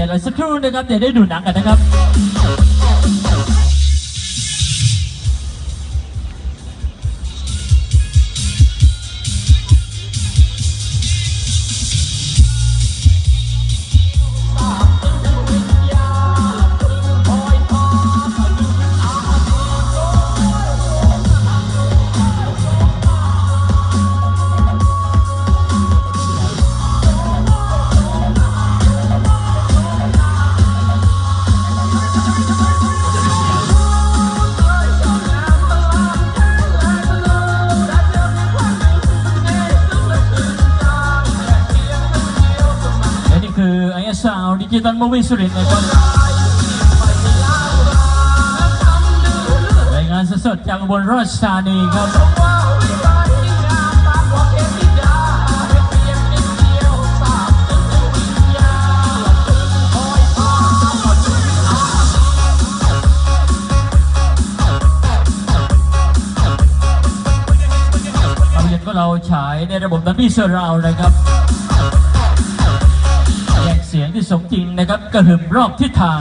จเราสักครู่นะครับเดี๋ยวได้ดูหนังกันนะครับ คือ ISL Digital Movie สุรินทร์นะครับรายงานสดจากอุบลราชธานีครับเราฉายในระบบดับบี้เซอร์ราวนะครับ ที่สมจริงนะครับกระหึ่มรอบทิศทาง